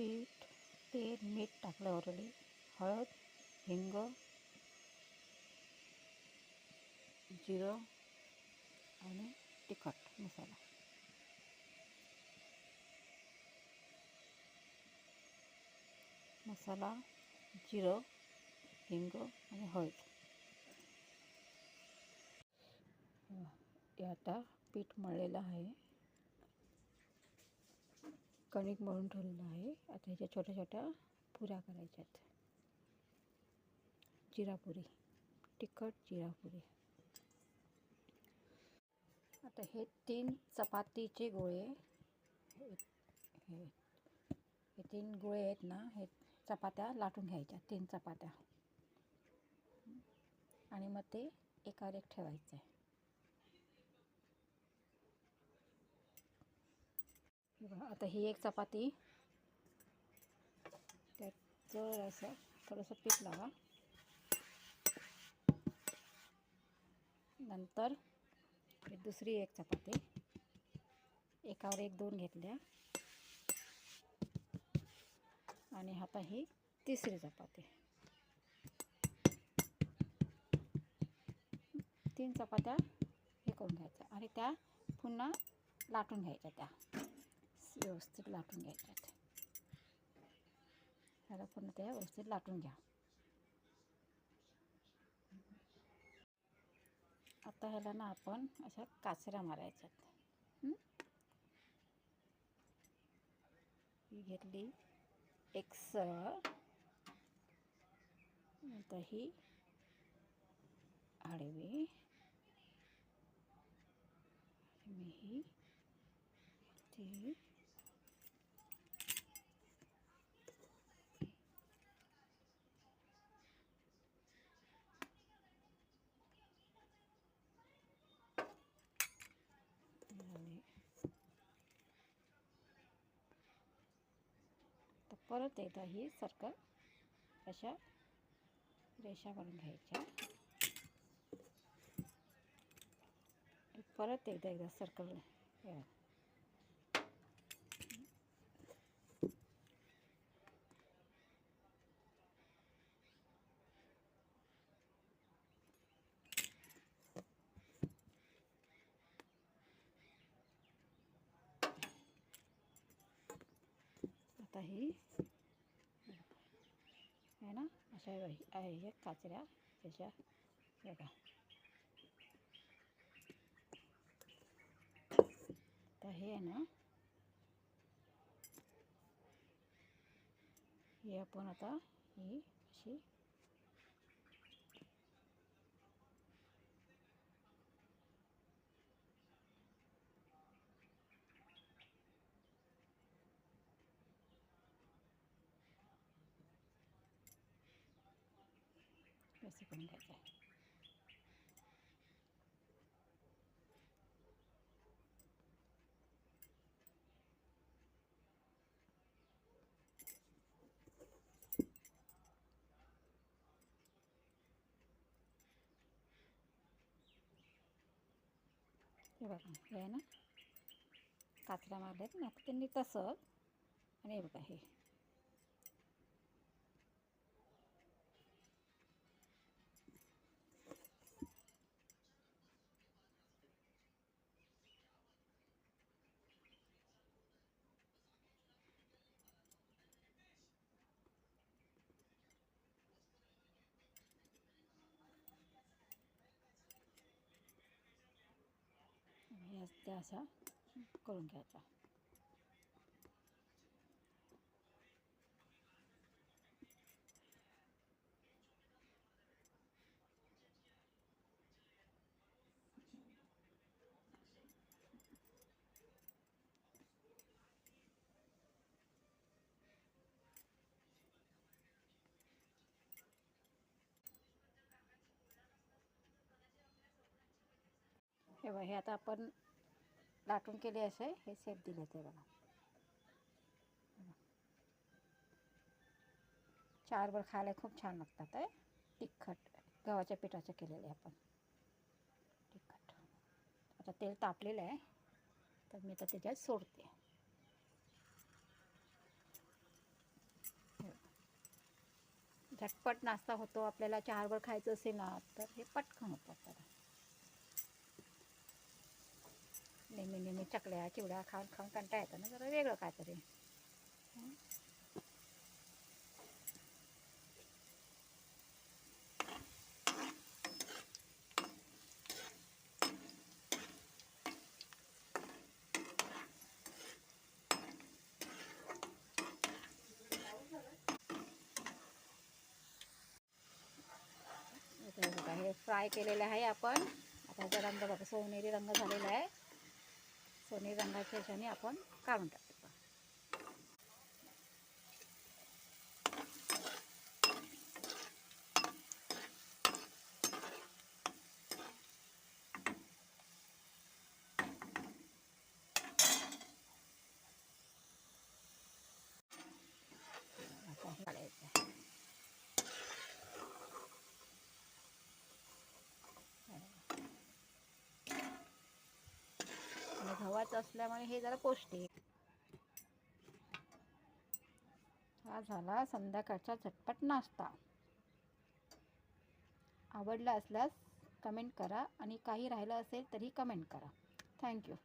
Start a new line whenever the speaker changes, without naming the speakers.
पीठ तेल मीठ टाकलं ऑलरेडी हळद हिंग जिरं आणि तिखट मसाला. मसाला जिरं हिंग आणि हळद. हे आता पीठ मळलेलं आहे. कणिक मळून ठेवलेलं आहे. आता ह्याच्या छोट्या छोट्या पुऱ्या करायच्यात. जिरापुरी तिखट जिरापुरी आता हे तीन चपातीचे गोळे हे हे हे तीन गोळे आहेत ना हे चपात्या लाटून घ्यायच्या तीन चपात्या. आणि मग ते एकावर एक ठेवायचं आहे बघा आता ही एक चपाती. त्याचं असं थोडंसं पीठ लावा. नंतर दुसरी एक चपाती. एकावर एक दोन घेतल्या. आणि आता ही तिसरी चपाती. तीन चपात्या हे करून घ्यायच्या आणि त्या पुन्हा लाटून घ्यायच्या त्या. व्यवस्थित लाटून घ्यायच्या ह्याला पुन्हा त्या व्यवस्थित लाटून घ्या. आता ह्याला ना आपण अशा काचऱ्या मारायच्यात ही घेतली एक सरळ नंतर ही आडवी. मी ही ती आणि तर परत एकदा ही सर्कल अशा रेषा करून घ्यायच्या. परत एकदा एकदा सर्कल काही आहे ना? अशा वही- आहे हे काचऱ्या. त्याच्या बघा. तर हे आहे ना. हे आपण आता ही अशी असे करून घ्यायचं आहे. हे बघा हे आहे ना? काचऱ्या मारल्यात ना? त्यांनी तसं आणि हे बघा हे ह्या त्या अशा करून घ्यायच्या. हे बघा हे आता आपण लाटून केले असे हे सेप दिले ते बघा. चारभर खायला खूप छान लागतात आहे तिखट गव्हाच्या पिठाचे केलेले आपण. तिखट. आता तेल तापलेलं आहे तर मी आता त्याच्यात सोडते. झटपट नाश्ता होतो आपल्याला चारभर खायचं असेल ना तर हे पटकन होतं आपल्याला. नेहमी नेहमी चकल्या चिवड्या खाऊन खाऊन कंटाळा येतं ना जरा वेगळं काहीतरी हं? इथे बघा हे फ्राय केलेलं आहे आपण आता ह्याचा रंग बघा सोनेरी रंग झालेला आहे सोने रंगाच्या ह्याच्याने आपण काढून टाकतो आता हे काढायचं आहे आणि असल्यामुळे हे जरा पौष्टिक. हा झाला संध्याकाळचा झटपट नाश्ता. आवडला असल्यास कमेंट करा आणि काही राहिलं असेल तरी कमेंट करा. थँक्यू.